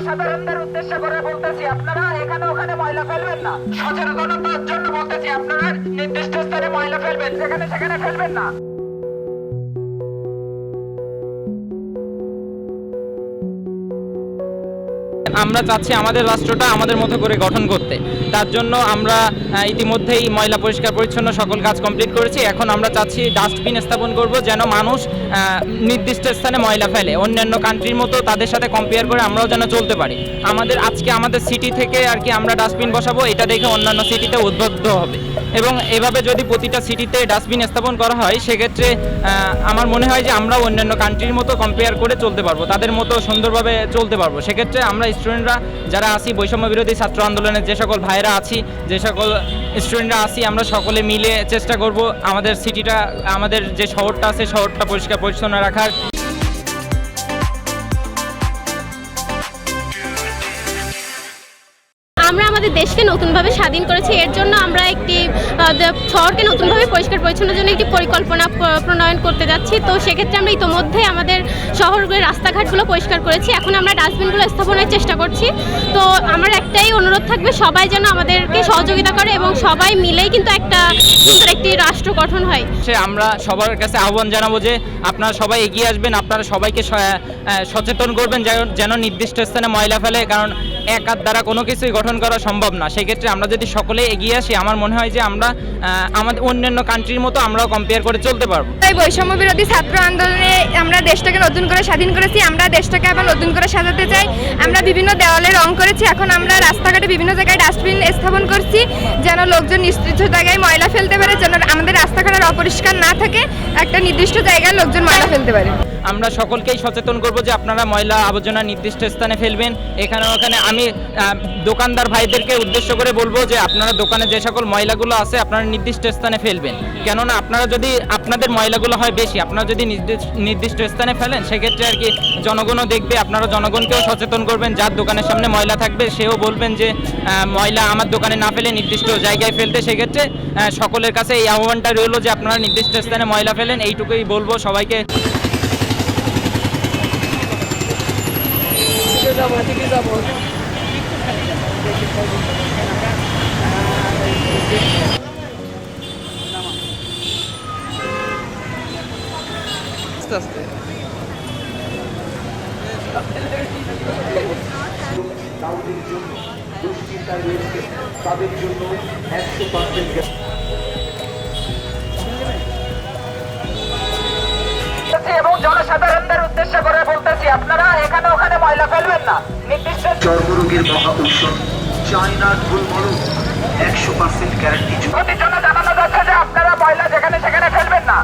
জনসাধারণদের উদ্দেশ্য করে বলতেছি, আপনারা এখানে ওখানে ময়লা ফেলবেন না। সচেতনতার জন্য বলতেছি, আপনারা নির্দিষ্ট স্থানে ময়লা ফেলবেন সেখানে সেখানে ফেলবেন না। আমরা চাচ্ছি আমাদের রাষ্ট্রটা আমাদের মতো করে গঠন করতে। তার জন্য আমরা ইতিমধ্যেই ময়লা পরিষ্কার পরিচ্ছন্ন সকল কাজ কমপ্লিট করেছি। এখন আমরা চাচ্ছি ডাস্টবিন স্থাপন করব যেন মানুষ নির্দিষ্ট স্থানে ময়লা ফেলে। অন্যান্য কান্ট্রির মতো তাদের সাথে কম্পেয়ার করে আমরাও যেন চলতে পারি। আমাদের, আজকে আমাদের সিটি থেকে আর কি আমরা ডাস্টবিন বসাবো, এটা দেখে অন্যান্য সিটিতে উদ্বুদ্ধ হবে। এবং এভাবে যদি প্রতিটা সিটিতে ডাস্টবিন স্থাপন করা হয়, সেক্ষেত্রে আমার মনে হয় যে আমরা অন্যান্য কান্ট্রির মতো কম্পেয়ার করে চলতে পারব, তাদের মতো সুন্দরভাবে চলতে পারব। সেক্ষেত্রে আমরা স্টুডেন্টরা যারা আছি, বৈষম্য বিরোধী ছাত্র আন্দোলনের যে সকল ভাইরা আছি, যে সকল স্টুডেন্টরা আছি, আমরা সকলে মিলে চেষ্টা করব আমাদের সিটিটা আমাদের যে শহরটা আছে, শহরটা পরিষ্কার পরিচ্ছন্ন রাখার। আমাদের দেশকে নতুনভাবে স্বাধীন করেছে এর জন্য আমরা একটি শহরকে নতুনভাবে পরিষ্কার পরিচ্ছন্নের জন্য একটি পরিকল্পনা প্রণয়ন করতে যাচ্ছি। তো সেক্ষেত্রে আমরা ইতোমধ্যে আমাদের শহরের রাস্তাঘাটগুলো পরিষ্কার করেছি। এখন আমরা ডাস্টবিনগুলো স্থাপনের চেষ্টা করছি। তো আমার একটাই অনুরোধ থাকবে, সবাই যেন আমাদেরকে সহযোগিতা করে এবং সবাই মিলেই কিন্তু একটা সুন্দর একটি রাষ্ট্র গঠন হয়। সে আমরা সবার কাছে আহ্বান জানাব যে আপনারা সবাই এগিয়ে আসবেন, আপনারা সবাইকে সচেতন করবেন যেন- নির্দিষ্ট স্থানে ময়লা ফেলে, কারণ এক হাত দ্বারা কোনো কিছুই গঠন করা সম্ভব না। সেক্ষেত্রে আমরা যদি সকলে এগিয়ে আসি, আমার মনে হয় যে আমরা আমাদের অন্যান্য কান্ট্রির মতো আমরাও কম্পেয়ার করে চলতে পারব। তাই বৈষম্য বিরোধী ছাত্র আন্দোলনে আমরা দেশটাকে নতুন করে স্বাধীন করেছি, আমরা দেশটাকে আবার নতুন করে সাজাতে চাই। আমরা বিভিন্ন দেওয়ালে রং করেছি, এখন আমরা রাস্তাঘাটে বিভিন্ন জায়গায় ডাস্টবিন স্থাপন করছি, যেন লোকজন নিশ্চিত জায়গায় ময়লা ফেলতে পারে, যেন আমাদের আর অপরিষ্কার না থাকে, একটা নির্দিষ্ট জায়গায় লোকজন ময়লা ফেলতে পারে। আমরা সকলকেই সচেতন করব যে আপনারা ময়লা আবর্জনা নির্দিষ্ট স্থানে ফেলবেন। এখানে ওখানে আমি দোকানদার ভাইদেরকে উদ্দেশ্য করে বলব যে আপনারা দোকানে যে সকল ময়লাগুলো আছে আপনারা নির্দিষ্ট স্থানে ফেলবেন। কেননা আপনারা যদি, আপনাদের ময়লাগুলো হয় বেশি, আপনারা যদি নির্দিষ্ট- স্থানে ফেলেন, সেক্ষেত্রে আর কি জনগণও দেখবে, আপনারা জনগণকেও সচেতন করবেন, যার দোকানের সামনে ময়লা থাকবে, সেও বলবেন যে ময়লা আমার দোকানে না ফেলে নির্দিষ্ট জায়গায় ফেলতে। সেক্ষেত্রে সকলের কাছে এই আহ্বানটা রইল যে আপনারা নির্দিষ্ট স্থানে ময়লা ফেলেন এইটুকুই বলব সবাইকে। তাদের জন্য একশো পার্সেন্ট জনসাধারণদের উদ্দেশ্য করে বলতেছি আপনারা এখানে ওখানে ময়লা ফেলবেন না। নির্দিষ্ট চর্মরোগের মহা ঔষধ চাইনা ঢোল মরু একশো পার্সেন্ট গ্যারান্টি জন্য জানানো যাচ্ছে যে আপনারা ময়লা যেখানে সেখানে ফেলবেন না।